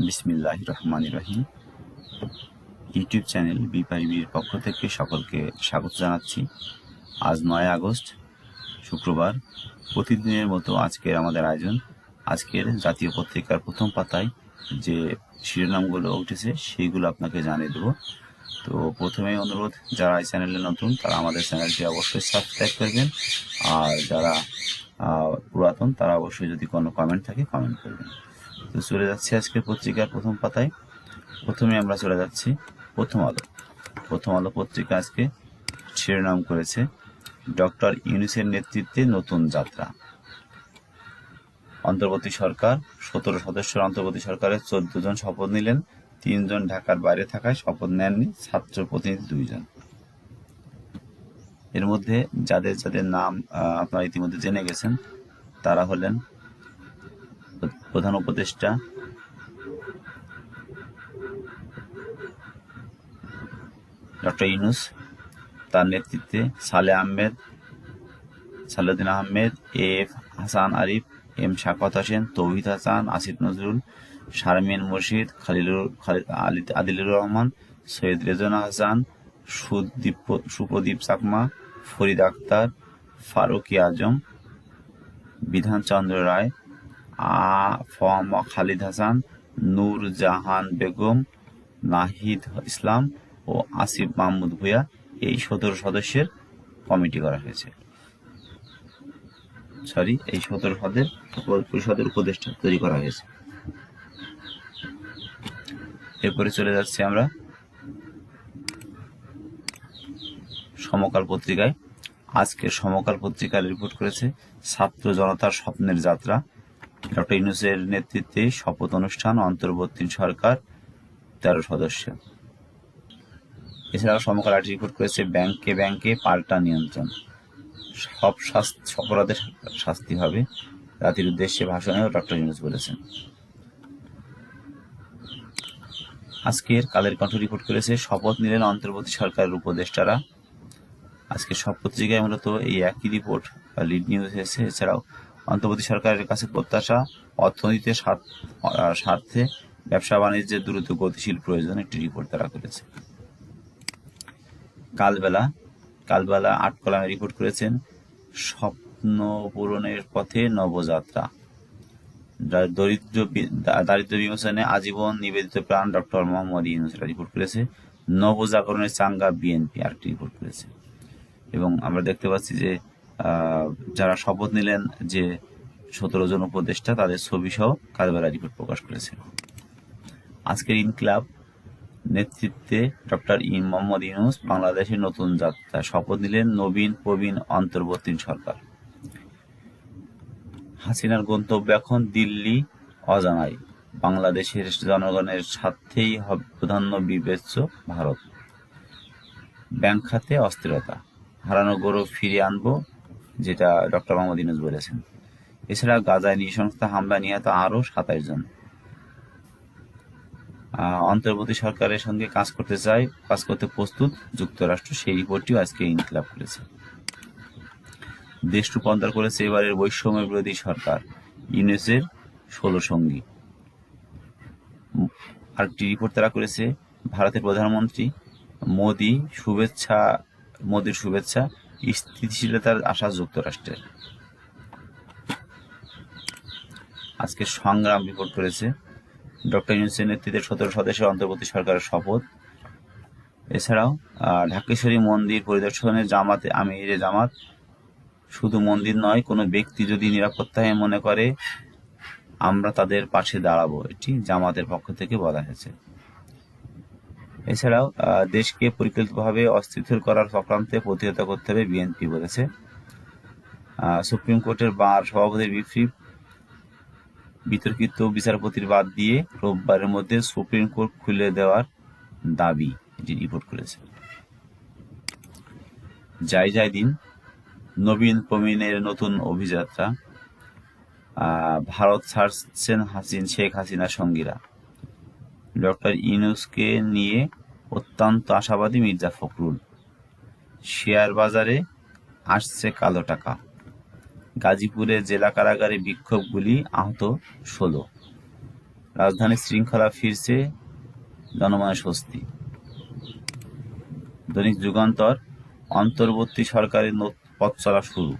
বিসমিল্লাহ রহমান রহিম ইউটিউব চ্যানেল বিপাইবির পক্ষ থেকে সকলকে স্বাগত জানাচ্ছি। আজ নয় আগস্ট, শুক্রবার, প্রতিদিনের মতো আজকের আমাদের আয়োজন। আজকের জাতীয় পত্রিকার প্রথম পাতায় যে শিরোনামগুলো উঠেছে, সেইগুলো আপনাকে জানিয়ে দেবো। তো প্রথমেই অনুরোধ, যারা এই চ্যানেলে নতুন, তারা আমাদের চ্যানেলটি অবশ্যই সাবস্ক্রাইব করবেন। আর যারা পুরাতন, তারা অবশ্যই যদি কোনো কমেন্ট থাকে কমেন্ট করবেন। তো চলে যাচ্ছি আজকে পত্রিকার প্রথম পাতায়। প্রথমে আমরা চলে যাচ্ছি প্রথম আলো। প্রথম আলো পত্রিকা আজকে শিরোনাম করেছে ডক্টর ইউনিসের নেতৃত্বে নতুন যাত্রা। অন্তর্বর্তী সরকার, সতেরো সদস্যের অন্তর্বর্তী সরকারের চোদ্দ জন শপথ নিলেন। তিনজন ঢাকার বাইরে থাকায় শপথ নেননি, ছাত্র প্রতিনিধি দুইজন এর মধ্যে যাদের যাদের নাম আপনারা ইতিমধ্যে জেনে গেছেন, তারা হলেন প্রধান উপদেষ্টা। ডক্টর ইউনুস তার নেতৃত্বে সালে Ahmed, Salahuddin Ahmed A F Hasan Arif, M Shakhawat Hossain, Touhid Hasan, Asif Nazrul, Sharmin মুর্শিদ, খালিলুর আদিলুর রহমান, সৈয়দ রেজনা হাসান, সুদীপ, সুপ্রদীপ চাকমা ফরিদ আক্তার ফারুকি আজম, বিধানচন্দ্র রায় আ ফ ম খালিদ হাসান নূর জাহান বেগম, নাহিদ ইসলাম ও আসিফ মাহমুদ ভুয়া এই সতেরো সদস্যের কমিটি করা হয়েছে। সরি এই সতেরো পদের পরিষদের উপদেষ্টা তৈরি করা হয়েছে। এরপরে চলে যাচ্ছি আমরা সমকাল পত্রিকায়। আজকে সমকাল পত্রিকায় রিপোর্ট করেছে ছাত্র জনতার স্বপ্নের যাত্রা। ডক্টর ইউনুসের নেতৃত্বে শপথ অনুষ্ঠান অন্তর্বর্তী সরকার তেরো সদস্য। এছাড়াও সমকাল আর্টি রিপোর্ট করেছে ব্যাংকে ব্যাংকে পাল্টা নিয়ন্ত্রণ। সব অপরাধের শাস্তি হবে। জাতির উদ্দেশ্যে ভাষণেও ডক্টর ইউনুস বলেছেন। আজকের কালের কণ্ঠ রিপোর্ট করেছে শপথ নিলেন অন্তর্বর্তী সরকারের উপদেষ্টারা। আজকে সব পত্রিকায় মূলত এই একই রিপোর্ট বা লিড নিউজ এসেছে। এছাড়াও অন্তর্বর্তী সরকারের কাছে প্রত্যাশা অর্থনীতির স্বার্থ- ব্যবসা বাণিজ্যের দ্রুত গতিশীল প্রয়োজন একটি রিপোর্ট তারা করেছে। কালবেলা কালবেলা আট কলামে রিপোর্ট করেছেন, স্বপ্ন পূরণের পথে নবযাত্রা। দরিদ্র দারিদ্র বিমোচনে আজীবন নিবেদিত প্রাণ ডক্টর মোহাম্মদ ইউনুস রিপোর্ট করেছে। নবজাগরণের চাঙ্গা বিএনপি আরেকটি রিপোর্ট করেছে। এবং আমরা দেখতে পাচ্ছি যে যারা শপথ নিলেন যে সতেরো জন উপদেষ্টা, তাদের ছবি সহ কালবেলা রিপোর্ট প্রকাশ করেছে আজকের ইনক্লাব নেতৃত্বে ডক্টর ইন মোহাম্মদ ইউনুস বাংলাদেশের নতুন যাত্রা শপথ নিলেন নবীন প্রবীণ অন্তর্বর্তী সরকার। হাসিনার গন্তব্য এখন দিল্লি অজানায়। বাংলাদেশের জনগণের স্বার্থেই হবে প্রাধান্য বিবেচ্য ভারত। ব্যাংক খাতে অস্থিরতা। হারানো গৌরব ফিরিয়ে আনব যেটা ডক্টর মোহাম্মদ ইউনুস বলেছেন। এছাড়া গাজায় নৃশংসতা হামলা নিহত আরও সাতাইশ জন। অন্তর্বর্তী সরকারের সঙ্গে কাজ করতে চায়, কাজ করতে প্রস্তুত যুক্তরাষ্ট্র, সেই রিপোর্টটিও আজকে ইনকলাব করেছে। দেশ রূপান্তর করেছে এবারের বৈষম্য বিরোধী সরকার, ইউনেসের ষোলো সঙ্গী। আরেকটি রিপোর্ট তারা করেছে, ভারতের প্রধানমন্ত্রী মোদি শুভেচ্ছা, মোদির শুভেচ্ছা স্থিতিশীলতার আশা যুক্তরাষ্ট্রের। আজকে সংগ্রাম রিপোর্ট করেছে ডক্টর ইউনুসের নেতৃত্বে সতেরো সদস্যের অন্তর্বর্তী সরকারের শপথ। এছাড়াও ঢাকেশ্বরী মন্দির পরিদর্শনে জামাতে আমিরে জামাত। শুধু মন্দির নয়, কোনো ব্যক্তি যদি নিরাপত্তায় মনে করে, আমরা তাদের পাশে দাঁড়াবো, এটি জামাতের পক্ষ থেকে বলা হয়েছে। এছাড়াও দেশকে পরিকল্পিতভাবে অস্থিতিশীল করার চক্রান্তে প্রতিহত করতে হবে বিএনপি বলেছে। সুপ্রিম কোর্টের বার সভাপতির বিফ্রি বিতর্কিত বিচারপতির বাদ দিয়ে রোববারের মধ্যে সুপ্রিম কোর্ট খুলে দেওয়ার দাবি এটি রিপোর্ট করেছে যাই যাই দিন, নবীন প্রবীণের নতুন অভিযাত্রা ভারত ছাড়ছেন হাসিন, শেখ হাসিনার সঙ্গীরা। ডক্টর ইউনুসকে নিয়ে অত্যন্ত আশাবাদী মির্জা ফখরুল। শেয়ার বাজারে আসছে কালো টাকা। গাজীপুরে জেলা কারাগারে বিক্ষোভগুলি আহত ষোলো। রাজধানীর শৃঙ্খলা ফিরছে জনমনে স্বস্তি। দৈনিক যুগান্তর, অন্তর্বর্তী সরকারের পথ চলা শুরু।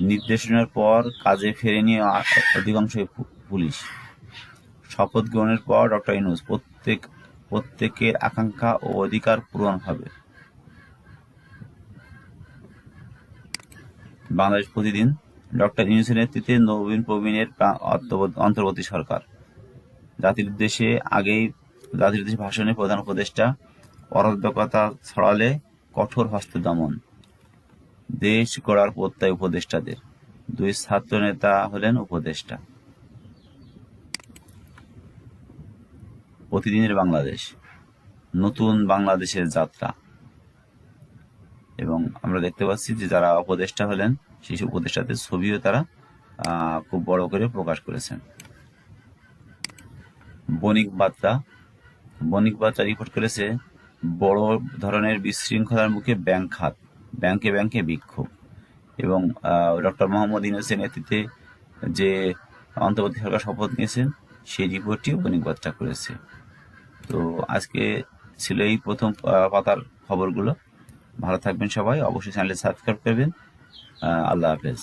নির্দেশনার পর কাজে ফেরেনি আ- অধিকাংশ পু- পুলিশ। শপথ গ্রহণের পর ডক্টর ইনুস প্রত্যেক, প্রত্যেকের আকাঙ্ক্ষা ও অধিকার পূরণ হবে। বাংলাদেশ প্রতিদিন ডক্টর ইউনুসের নেতৃত্বে নবীন প্রবীণের অন্তর্বর্তী- সরকার। জাতির উদ্দেশ্যে আগেই জাতির উদ্দেশ্যে ভাষণে প্রধান উপদেষ্টা অরাজকতা ছড়ালে কঠোর হস্তে দমন দেশ গড়ার প্রত্যয় উপদেষ্টাদের। দুই ছাত্র নেতা হলেন উপদেষ্টা। প্রতিদিনের বাংলাদেশ, নতুন বাংলাদেশের যাত্রা। এবং আমরা দেখতে পাচ্ছি যে যারা উপদেষ্টা হলেন, সেই উপদেষ্টাদের ছবিও তারা খুব বড় করে প্রকাশ করেছেন। বণিক বার্তা বণিক বার্তা রিপোর্ট করেছে, বড় ধরনের বিশৃঙ্খলার মুখে ব্যাংক খাত, ব্যাংকে ব্যাংকে বিক্ষোভ। এবং ডক্টর মোহাম্মদ ইউনুসের নেতৃত্বে যে অন্তর্বর্তী সরকার শপথ নিয়েছেন, সেই রিপোর্টটিও বণিক বার্তা করেছে। তো আজকে ছিল এই প্রথম পাতার খবরগুলো। ভালো থাকবেন সবাই। অবশ্যই চ্যানেলে সাবস্ক্রাইব করবেন। আল্লাহ হাফেজ।